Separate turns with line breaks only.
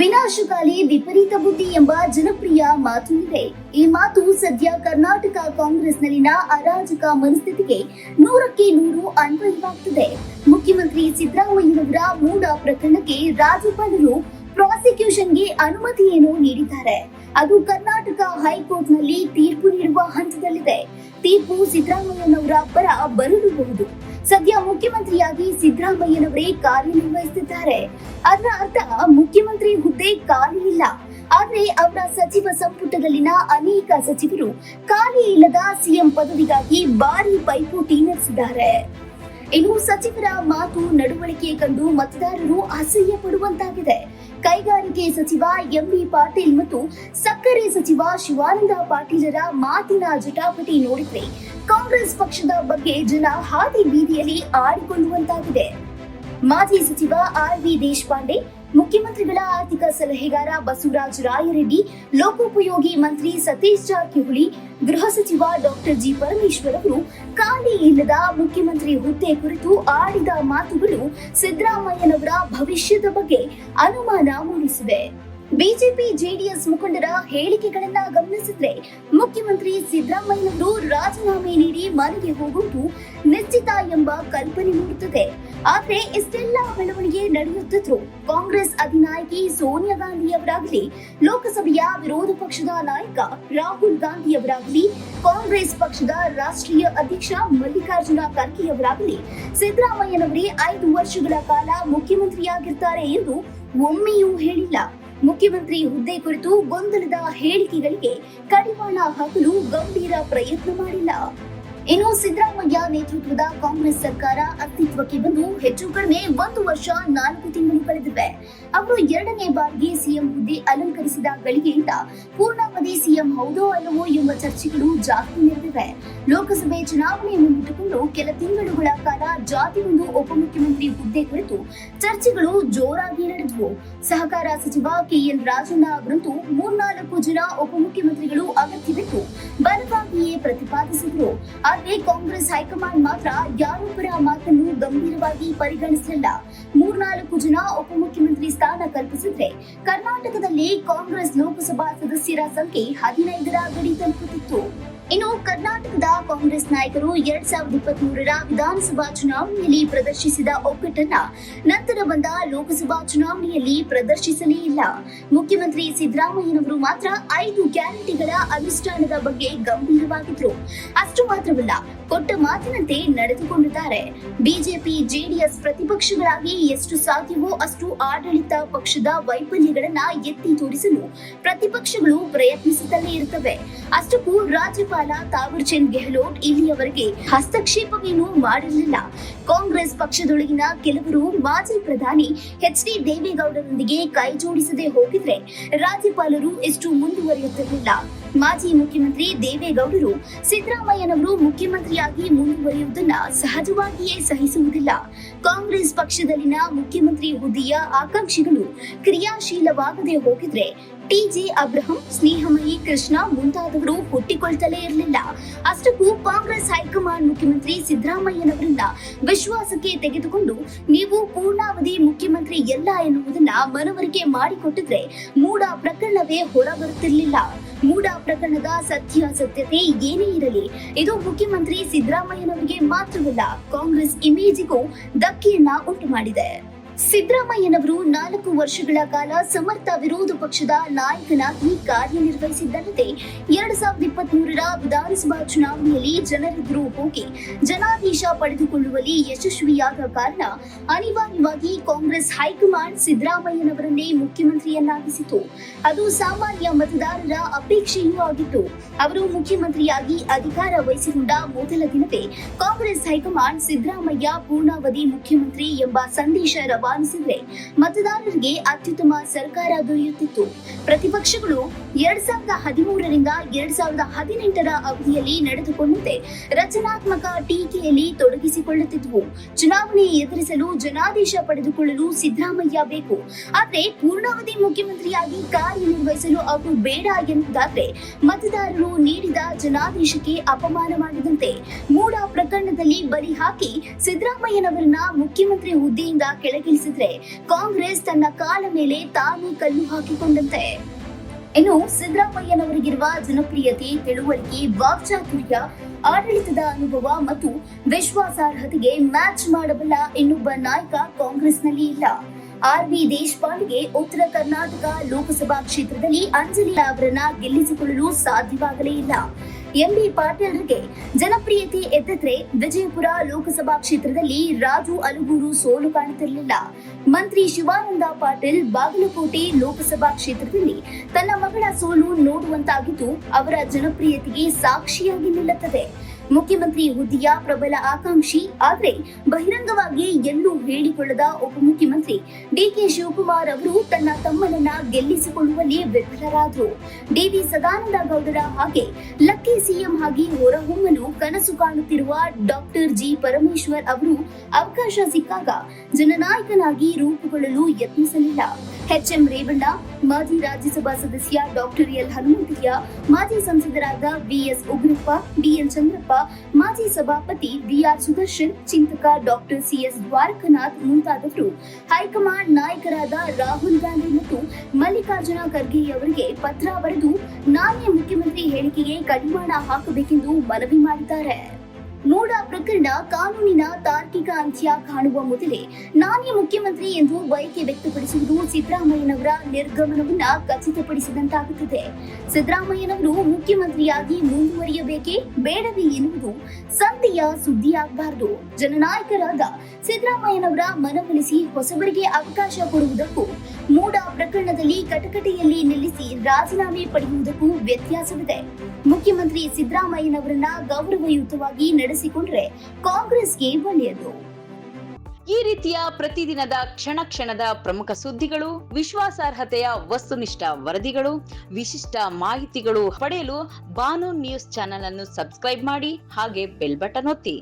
ವಿನಾಶಕಾಲಿ ವಿಪರೀತ ಬುದ್ಧಿ ಎಂಬ ಜನಪ್ರಿಯ ಮಾತು ಇದೆ. ಈ ಮಾತು ಸದ್ಯ ಕರ್ನಾಟಕ ಕಾಂಗ್ರೆಸ್ನಲ್ಲಿನ ಅರಾಜಕ ಮನಸ್ಥಿತಿಗೆ ನೂರಕ್ಕೆ ನೂರು ಅನ್ವಯವಾಗುತ್ತದೆ ಮುಖ್ಯಮಂತ್ರಿ ಸಿದ್ದರಾಮಯ್ಯನವರ ಮೂಡ ಪ್ರಕರಣಕ್ಕೆ ರಾಜ್ಯಪಾಲರು ಪ್ರಾಸಿಕ್ಯೂಷನ್ಗೆ ಅನುಮತಿಯನ್ನು ನೀಡಿದ್ದಾರೆ. ಅದು ಕರ್ನಾಟಕ ಹೈಕೋರ್ಟ್ನಲ್ಲಿ ತೀರ್ಪು ನೀಡುವ ಹಂತದಲ್ಲಿದೆ. ತೀರ್ಪು ಸಿದ್ದರಾಮಯ್ಯನವರ ಪರ ಬರಲೂಬಹುದು. ಸದ್ಯ ಮುಖ್ಯಮಂತ್ರಿಯಾಗಿ ಸಿದ್ದರಾಮಯ್ಯನವರೇ ಕಾರ್ಯನಿರ್ವಹಿಸುತ್ತಿದ್ದಾರೆ. ಅದರ ಅರ್ಥ, ಮುಖ್ಯಮಂತ್ರಿ ಹುದ್ದೆ ಖಾಲಿ ಇಲ್ಲ. ಆದರೆ ಅವರ ಸಚಿವ ಸಂಪುಟದಲ್ಲಿನ ಅನೇಕ ಸಚಿವರು ಖಾಲಿ ಇಲ್ಲದ ಸಿಎಂ ಪದವಿಗಾಗಿ ಭಾರಿ ಪೈಪೋಟಿ ನಡೆಸಿದ್ದಾರೆ. ಇನ್ನು ಸಚಿವರ ಮಾತು ನಡವಳಿಕೆ ಕಂಡು ಮತದಾರರು ಅಸಹ್ಯ ಪಡುವಂತಾಗಿದೆ. ಕೈಗಾರಿಕೆ ಸಚಿವ ಎಂಬಿ ಪಾಟೀಲ್ ಮತ್ತು ಸಕ್ಕರೆ ಸಚಿವ ಶಿವಾನಂದ ಪಾಟೀಲರ ಮಾತಿನ ಜಟಾಪಟಿ ನೋಡಿದ್ರೆ ಕಾಂಗ್ರೆಸ್ ಪಕ್ಷದ ಬಗ್ಗೆ ಜನ ಹಾದಿ ಬೀದಿಯಲ್ಲಿ ಆಡಿಕೊಳ್ಳುವಂತಾಗಿದೆ. ಮಾಜಿ ಸಚಿವ ಆರ್ ವಿ ದೇಶಪಾಂಡೆ, ಮುಖ್ಯಮಂತ್ರಿಗಳ ಆರ್ಥಿಕ ಸಲಹೆಗಾರ ಬಸವರಾಜ ರಾಯರೆಡ್ಡಿ, ಲೋಕೋಪಯೋಗಿ ಮಂತ್ರಿ ಸತೀಶ್ ಜಾರಕಿಹೊಳಿ, ಗೃಹ ಸಚಿವ ಡಾಕ್ಟರ್ ಜಿ ಪರಮೇಶ್ವರ್ ಅವರು ಖಾಲಿ ಇಲ್ಲದ ಮುಖ್ಯಮಂತ್ರಿ ಹುದ್ದೆ ಕುರಿತು ಆಡಿದ ಮಾತುಗಳು ಸಿದ್ದರಾಮಯ್ಯನವರ ಭವಿಷ್ಯದ ಬಗ್ಗೆ ಅನುಮಾನ ಮೂಡಿಸಿವೆ. ಬಿಜೆಪಿ ಜೆಡಿಎಸ್ ಮುಖಂಡರ ಹೇಳಿಕೆಗಳನ್ನ ಗಮನಿಸಿದ್ರೆ ಮುಖ್ಯಮಂತ್ರಿ ಸಿದ್ದರಾಮಯ್ಯನವರು ರಾಜೀನಾಮೆ ನೀಡಿ ಮನೆಗೆ ಹೋಗುವುದು ನಿಶ್ಚಿತ ಎಂಬ ಕಲ್ಪನೆ ಮೂಡುತ್ತದೆ. ಆದ್ರೆ ಇಷ್ಟೆಲ್ಲ ಬೆಳವಣಿಗೆ ನಡೆಯುತ್ತಿದ್ರು ಕಾಂಗ್ರೆಸ್ ಅಧಿನಾಯಕಿ ಸೋನಿಯಾ ಗಾಂಧಿಯವರಾಗಲಿ, ಲೋಕಸಭೆಯ ವಿರೋಧ ಪಕ್ಷದ ನಾಯಕ ರಾಹುಲ್ ಗಾಂಧಿಯವರಾಗಲಿ, ಕಾಂಗ್ರೆಸ್ ಪಕ್ಷದ ರಾಷ್ಟ್ರೀಯ ಅಧ್ಯಕ್ಷ ಮಲ್ಲಿಕಾರ್ಜುನ ಖರ್ಗೆಯವರಾಗಲಿ ಸಿದ್ದರಾಮಯ್ಯನವರೇ ಐದು ವರ್ಷಗಳ ಕಾಲ ಮುಖ್ಯಮಂತ್ರಿಯಾಗಿರ್ತಾರೆ ಎಂದು ಒಮ್ಮೆಯೂ ಹೇಳಿಲ್ಲ. ಮುಖ್ಯಮಂತ್ರಿ ಹುದ್ದೆ ಕುರಿತು ಗೊಂದಲದ ಹೇಳಿಕೆಗಳಿಗೆ ಕಡಿವಾಣ ಹಾಕಲು ಗಂಭೀರ ಪ್ರಯತ್ನ ಮಾಡಿಲ್ಲ. ಇನ್ನು ಸಿದ್ದರಾಮಯ್ಯ ನೇತೃತ್ವದ ಕಾಂಗ್ರೆಸ್ ಸರ್ಕಾರ ಅಸ್ತಿತ್ವಕ್ಕೆ ಬಂದು ಹೆಚ್ಚು ಕಡಿಮೆ ಒಂದು ವರ್ಷ ನಾಲ್ಕು ತಿಂಗಳು ಕಳೆದಿವೆ. ಅವರು ಎರಡನೇ ಬಾರಿಗೆ ಸಿಎಂ ಹುದ್ದೆ ಅಲಂಕರಿಸಿದ ಗಳಿಗೆಯಿಂದ ಪೂರ್ಣಾವಧಿ ಸಿಎಂ ಹೌದೋ ಅಲ್ಲವೋ ಎಂಬ ಚರ್ಚೆಗಳು ಜಾಸ್ತಿ ನಡೆದಿವೆ. ಲೋಕಸಭೆ ಚುನಾವಣೆಯನ್ನು ಮುಟ್ಟುಕೊಂಡು ಕೆಲ ತಿಂಗಳುಗಳ ಕಾಲ ಜಾತಿ ಒಂದು ಉಪಮುಖ್ಯಮಂತ್ರಿ ಹುದ್ದೆ ಕುರಿತು ಚರ್ಚೆಗಳು ಜೋರಾಗಿ ನಡೆದವು. ಸಹಕಾರ ಸಚಿವ ಕೆಎನ್ ರಾಜಣ್ಣ ಅವರಂತೂ ಮೂರ್ನಾಲ್ಕು ಜನ ಉಪಮುಖ್ಯಮಂತ್ರಿಗಳು ಅಗತ್ಯವಿತ್ತು ಬಲವಾಗಿಯೇ ಪ್ರತಿಪಾದಿಸಿದರು. ಆದರೆ ಕಾಂಗ್ರೆಸ್ ಹೈಕಮಾಂಡ್ ಮಾತ್ರ ಯಾರೊಬ್ಬರ ಮಾತನ್ನು ಗಂಭೀರವಾಗಿ ಪರಿಗಣಿಸಲಿಲ್ಲ ಮೂರ್ನಾಲ್ಕು ಜನ ಉಪಮುಖ್ಯಮಂತ್ರಿ ಸ್ಥಾನ ಕಲ್ಪಿಸಿದ್ರೆ ಕರ್ನಾಟಕದಲ್ಲಿ ಕಾಂಗ್ರೆಸ್ ಲೋಕಸಭಾ ಸದಸ್ಯರ ಸಂಖ್ಯೆ ಹದಿನೈದರ ಗಡಿ ತಲುಪುತ್ತಿತ್ತು. ಇನ್ನು ಕರ್ನಾಟಕದ ಕಾಂಗ್ರೆಸ್ ನಾಯಕರು ಎರಡ್ ಸಾವಿರದ ಇಪ್ಪತ್ತ್ ಮೂರರ ವಿಧಾನಸಭಾ ಚುನಾವಣೆಯಲ್ಲಿ ಪ್ರದರ್ಶಿಸಿದ ಒಗ್ಗಟ್ಟನ್ನ ನಂತರ ಬಂದ ಲೋಕಸಭಾ ಚುನಾವಣೆಯಲ್ಲಿ ಪ್ರದರ್ಶಿಸಲೇ ಇಲ್ಲ. ಮುಖ್ಯಮಂತ್ರಿ ಸಿದ್ದರಾಮಯ್ಯನವರು ಮಾತ್ರ ಐದು ಗ್ಯಾರಂಟಿಗಳ ಅನುಷ್ಠಾನದ ಬಗ್ಗೆ ಗಂಭೀರವಾಗಿದ್ರು. ಅಷ್ಟು ಮಾತ್ರವಲ್ಲ, ಕೊಟ್ಟ ಮಾತಿನಂತೆ ನಡೆದುಕೊಂಡಿದ್ದಾರೆ. ಬಿಜೆಪಿ, ಜೆಡಿಎಸ್ ಪ್ರತಿಪಕ್ಷಗಳಾಗಿ ಎಷ್ಟು ಸಾಧ್ಯವೋ ಅಷ್ಟು ಆಡಳಿತ ಪಕ್ಷದ ವೈಫಲ್ಯಗಳನ್ನ ಎತ್ತಿ ತೋರಿಸಲು ಪ್ರತಿಪಕ್ಷಗಳು ಪ್ರಯತ್ನಿಸುತ್ತಲೇ ಇರುತ್ತವೆ. ಅಷ್ಟಕ್ಕೂ ರಾಜ್ಯಪಾಲ ತಾವರ್ ಚಂದ್ ಗೆಹ್ಲೋಟ್ ಇಲ್ಲಿಯವರೆಗೆ ಹಸ್ತಕ್ಷೇಪವೇನೂ ಮಾಡಿರಲಿಲ್ಲ. ಕಾಂಗ್ರೆಸ್ ಪಕ್ಷದೊಳಗಿನ ಕೆಲವರು ಮಾಜಿ ಪ್ರಧಾನಿ ಎಚ್ ಡಿ ದೇವೇಗೌಡರೊಂದಿಗೆ ಕೈ ಜೋಡಿಸದೆ ಹೋಗಿದ್ರೆ ರಾಜ್ಯಪಾಲರು ಇಷ್ಟು ಮುಂದುವರಿಯುತ್ತಿರಲಿಲ್ಲ. ಮಾಜಿ ಮುಖ್ಯಮಂತ್ರಿ ದೇವೇಗೌಡರು ಸಿದ್ದರಾಮಯ್ಯನವರು ಮುಖ್ಯಮಂತ್ರಿಯಾಗಿ ಮುಂದುವರಿಯುವುದನ್ನ ಸಹಜವಾಗಿಯೇ ಸಹಿಸುವುದಿಲ್ಲ. ಕಾಂಗ್ರೆಸ್ ಪಕ್ಷದಲ್ಲಿನ ಮುಖ್ಯಮಂತ್ರಿ ಹುದ್ದೆಯ ಆಕಾಂಕ್ಷಿಗಳು ಕ್ರಿಯಾಶೀಲವಾಗದೆ ಹೋಗಿದ್ರೆ ಟಿಜೆ ಅಬ್ರಹಂ, ಸ್ನೇಹಮಯಿ ಕೃಷ್ಣ ಮುಂತಾದವರು ಹುಟ್ಟಿಕೊಳ್ತಲೇ ಇರಲಿಲ್ಲ. ಅಷ್ಟಕ್ಕೂ ಕಾಂಗ್ರೆಸ್ ಹೈಕಮಾಂಡ್ ಮುಖ್ಯಮಂತ್ರಿ ಸಿದ್ದರಾಮಯ್ಯನವರನ್ನ ವಿಶ್ವಾಸಕ್ಕೆ ತೆಗೆದುಕೊಂಡು ನೀವು ಪೂರ್ಣಾವಧಿ ಮುಖ್ಯಮಂತ್ರಿ ಎಲ್ಲ ಎನ್ನುವುದನ್ನ ಮನವರಿಕೆ ಮಾಡಿಕೊಟ್ಟಿದ್ರೆ ಮೂಡ ಪ್ರಕರಣವೇ ಹೊರಬರುತ್ತಿರಲಿಲ್ಲ. ಮೂಡ ಪ್ರಕರಣದ ಸತ್ಯಾಸತ್ಯತೆ ಏನೇ ಇರಲಿ ಇದು ಮುಖ್ಯಮಂತ್ರಿ ಸಿದ್ದರಾಮಯ್ಯನವರಿಗೆ ಮಾತ್ರವಲ್ಲ ಕಾಂಗ್ರೆಸ್ ಇಮೇಜಿಗೂ ಧಕ್ಕೆಯನ್ನ ಉಂಟು ಮಾಡಿದೆ ಸಿದ್ದರಾಮಯ್ಯನವರು ನಾಲ್ಕು ವರ್ಷಗಳ ಕಾಲ ಸಮರ್ಥ ವಿರೋಧ ಪಕ್ಷದ ನಾಯಕನಾಗಿ ಕಾರ್ಯನಿರ್ವಹಿಸಿದ್ದಲ್ಲದೆ ಎರಡ್ ಸಾವಿರದ ಇಪ್ಪತ್ತ್ ಮೂರರ ವಿಧಾನಸಭಾ ಚುನಾವಣೆಯಲ್ಲಿ ಜನರೆದುರು ಹೋಗಿ ಜನಾದೇಶ ಪಡೆದುಕೊಳ್ಳುವಲ್ಲಿ ಯಶಸ್ವಿಯಾದ ಕಾರಣ ಅನಿವಾರ್ಯವಾಗಿ ಕಾಂಗ್ರೆಸ್ ಹೈಕಮಾಂಡ್ ಸಿದ್ದರಾಮಯ್ಯನವರನ್ನೇ ಮುಖ್ಯಮಂತ್ರಿಯನ್ನಾಗಿಸಿತು. ಅದು ಸಾಮಾನ್ಯ ಮತದಾರರ ಅಪೇಕ್ಷೆಯೂ ಆಗಿತ್ತು. ಅವರು ಮುಖ್ಯಮಂತ್ರಿಯಾಗಿ ಅಧಿಕಾರ ವಹಿಸಿಕೊಂಡ ಮೊದಲ ದಿನವೇ ಕಾಂಗ್ರೆಸ್ ಹೈಕಮಾಂಡ್ ಸಿದ್ದರಾಮಯ್ಯ ಪೂರ್ಣಾವಧಿ ಮುಖ್ಯಮಂತ್ರಿ ಎಂಬ ಸಂದೇಶ ರವಾನಿಸಿದ್ರೆ ಮತದಾರರಿಗೆ ಅತ್ಯುತ್ತಮ ಸರ್ಕಾರ ದೊರೆಯುತ್ತಿತ್ತು. ಪ್ರತಿಪಕ್ಷಗಳು ಎರಡ್ ಸಾವಿರದ ಹದಿಮೂರರಿಂದ ಎರಡ್ ಸಾವಿರದ ಹದಿನೆಂಟರ ಅವಧಿಯಲ್ಲಿ ನಡೆದುಕೊಂಡಂತೆ ರಚನಾತ್ಮಕ ಟೀಕೆಯಲ್ಲಿ ತೊಡಗಿಸಿಕೊಳ್ಳುತ್ತಿದ್ದವು ಚುನಾವಣೆ ಎದುರಿಸಲು ಜನಾದೇಶ ಪಡೆದುಕೊಳ್ಳಲು ಸಿದ್ದರಾಮಯ್ಯ ಬೇಕು. ಆದ್ರೆ ಪೂರ್ಣಾವಧಿ ಮುಖ್ಯಮಂತ್ರಿಯಾಗಿ ಕಾರ್ಯನಿರ್ವಹಿಸಲು ಅವರು ಬೇಡ ಎನ್ನುವುದಾದ್ರೆ ಮತದಾರರು ನೀಡಿದ ಜನಾದೇಶಕ್ಕೆ ಅಪಮಾನ ಮಾಡಿದಂತೆ ಮೂಡ ಪ್ರಕರಣದಲ್ಲಿ ಬಲಿ ಹಾಕಿ ಸಿದ್ದರಾಮಯ್ಯನವರನ್ನ ಮುಖ್ಯಮಂತ್ರಿ ಹುದ್ದೆಯಿಂದ ಕೆಳಗಿಳಿಸಿ ಎದುರಿಸಿದ್ರೆ ಕಾಂಗ್ರೆಸ್ ತನ್ನ ಕಾಲ ಮೇಲೆ ತಾನು ಕಲ್ಲು ಹಾಕಿಕೊಂಡಂತೆ. ಇನ್ನು ಸಿದ್ದರಾಮಯ್ಯನವರಿಗಿರುವ ಜನಪ್ರಿಯತೆ, ತಿಳುವಳಿಕೆ, ವಾಕ್ಚಾತುರ್ಯ, ಆಡಳಿತದ ಅನುಭವ ಮತ್ತು ವಿಶ್ವಾಸಾರ್ಹತೆಗೆ ಮ್ಯಾಚ್ ಮಾಡಬಲ್ಲ ಇನ್ನೊಬ್ಬ ನಾಯಕ ಕಾಂಗ್ರೆಸ್ನಲ್ಲಿ ಇಲ್ಲ. ಆರ್ ವಿ ದೇಶಪಾಂಡೆಗೆ ಉತ್ತರ ಕರ್ನಾಟಕ ಲೋಕಸಭಾ ಕ್ಷೇತ್ರದಲ್ಲಿ ಅಂಜಲಿ ಅವರನ್ನ ಗೆಲ್ಲಿಸಿಕೊಳ್ಳಲು ಸಾಧ್ಯವಾಗಲೇ ಇಲ್ಲ. ಎಂಬಿ ಪಾಟೀಲ್ರಿಗೆ ಜನಪ್ರಿಯತೆ ಎದ್ದಿದ್ರೆ ವಿಜಯಪುರ ಲೋಕಸಭಾ ಕ್ಷೇತ್ರದಲ್ಲಿ ರಾಜು ಅಲುಗೂರು ಸೋಲು ಕಾಣುತ್ತಿರಲಿಲ್ಲ ಮಂತ್ರಿ ಶಿವಾನಂದ ಪಾಟೀಲ್ ಬಾಗಲಕೋಟೆ ಲೋಕಸಭಾ ಕ್ಷೇತ್ರದಲ್ಲಿ ತನ್ನ ಮಗಳ ಸೋಲು ನೋಡುವಂತಾಗಿದ್ದು ಅವರ ಜನಪ್ರಿಯತೆಗೆ ಸಾಕ್ಷಿಯಾಗಿ ನಿಲ್ಲುತ್ತದೆ. ಮುಖ್ಯಮಂತ್ರಿ ಹುದ್ದೆಯ ಪ್ರಬಲ ಆಕಾಂಕ್ಷಿ, ಆದರೆ ಬಹಿರಂಗವಾಗಿ ಎಲ್ಲೂ ಹೇಳಿಕೊಳ್ಳದ ಉಪಮುಖ್ಯಮಂತ್ರಿ ಡಿಕೆ ಶಿವಕುಮಾರ್ ಅವರು ತನ್ನ ತಮ್ಮನನ್ನ ಗೆಲ್ಲಿಸಿಕೊಳ್ಳುವಲ್ಲಿ ವಿಫಲರಾದರು. ಡಿವಿ ಸದಾನಂದ ಗೌಡರ ಹಾಗೆ ಲಕ್ಕಿ ಸಿಎಂ ಆಗಿ ಹೊರಹೊಮ್ಮಲು ಕನಸು ಕಾಣುತ್ತಿರುವ ಡಾಕ್ಟರ್ ಜಿ ಪರಮೇಶ್ವರ್ ಅವರು ಅವಕಾಶ ಸಿಕ್ಕಾಗ ಜನನಾಯಕನಾಗಿ ರೂಪುಗೊಳ್ಳಲು ಯತ್ನಿಸಲಿಲ್ಲ. ಎಚ್ಎಂ ರೇವಣ್ಣ, ಮಾಜಿ ರಾಜ್ಯಸಭಾ ಸದಸ್ಯ ಡಾಕ್ಟರ್ ಎಲ್ ಹನುಮಂತಯ್ಯ, ಮಾಜಿ ಸಂಸದರಾದ ವಿಎಸ್ ಉಗ್ರಪ್ಪ ಡಿಎನ್ ಚಂದ್ರಪ್ಪ, ಮಾಜಿ ಸಭಾಪತಿ ಬಿಆರ್ ಸುದರ್ಶನ್, ಚಿಂತಕ ಡಾಕ್ಟರ್ ಸಿಎಸ್ ದ್ವಾರಕನಾಥ್ ಮುಂತಾದವರು ಹೈಕಮಾಂಡ್ ನಾಯಕರಾದ ರಾಹುಲ್ ಗಾಂಧಿ ಮತ್ತು ಮಲ್ಲಿಕಾರ್ಜುನ ಖರ್ಗೆಯವರಿಗೆ ಪತ್ರ ಬರೆದು ನಾನೇ ಮುಖ್ಯಮಂತ್ರಿ ಹೇಳಿಕೆಗೆ ಕಡಿವಾಣ ಹಾಕಬೇಕೆಂದು ಮನವಿ ಮಾಡಿದ್ದಾರೆ. ಮೂಡ ಪ್ರಕರಣ ಕಾನೂನಿನ ತಾರ್ಕಿಕ ಅಂತ್ಯ ಕಾಣುವ ಮೊದಲೇ ನಾನೇ ಮುಖ್ಯಮಂತ್ರಿ ಎಂದು ಬಯಕೆ ವ್ಯಕ್ತಪಡಿಸುವುದು ಸಿದ್ದರಾಮಯ್ಯನವರ ನಿರ್ಗಮನವನ್ನ ಖಚಿತಪಡಿಸಿದಂತಾಗುತ್ತದೆ. ಸಿದ್ದರಾಮಯ್ಯನವರು ಮುಖ್ಯಮಂತ್ರಿಯಾಗಿ ಮುಂದುವರಿಯಬೇಕೇ ಬೇಡವೇ ಎನ್ನುವುದು ಸಂತೆಯ ಸುದ್ದಿಯಾಗಬಾರದು. ಜನನಾಯಕರಾದ ಸಿದ್ದರಾಮಯ್ಯನವರ ಮನವೊಲಿಸಿ ಹೊಸಬರಿಗೆ ಅವಕಾಶ ಕೊಡುವುದಕ್ಕೂ ಮೂಡ ಪ್ರಕರಣದಲ್ಲಿ ಕಟಕಟೆಯಲ್ಲಿ ನಿಲ್ಲಿಸಿ ರಾಜೀನಾಮೆ ಪಡೆಯುವುದಕ್ಕೂ ವ್ಯತ್ಯಾಸವಿದೆ. ಮುಖ್ಯಮಂತ್ರಿ ಸಿದ್ದರಾಮಯ್ಯನವರನ್ನ ಗೌರವಯುತವಾಗಿ ನಡೆಸಿಕೊಂಡ್ರೆ ಕಾಂಗ್ರೆಸ್ಗೆ ಒಳ್ಳೆಯದು.
ಈ ರೀತಿಯ ಪ್ರತಿದಿನದ ಕ್ಷಣ ಕ್ಷಣದ ಪ್ರಮುಖ ಸುದ್ದಿಗಳು, ವಿಶ್ವಾಸಾರ್ಹತೆಯ ವಸ್ತುನಿಷ್ಠ ವರದಿಗಳು, ವಿಶಿಷ್ಟ ಮಾಹಿತಿಗಳು ಪಡೆಯಲು ಬಾನು ನ್ಯೂಸ್ ಚಾನೆಲ್ ಅನ್ನು ಸಬ್ಸ್ಕ್ರೈಬ್ ಮಾಡಿ, ಹಾಗೆ ಬೆಲ್ ಬಟನ್ ಒತ್ತಿ.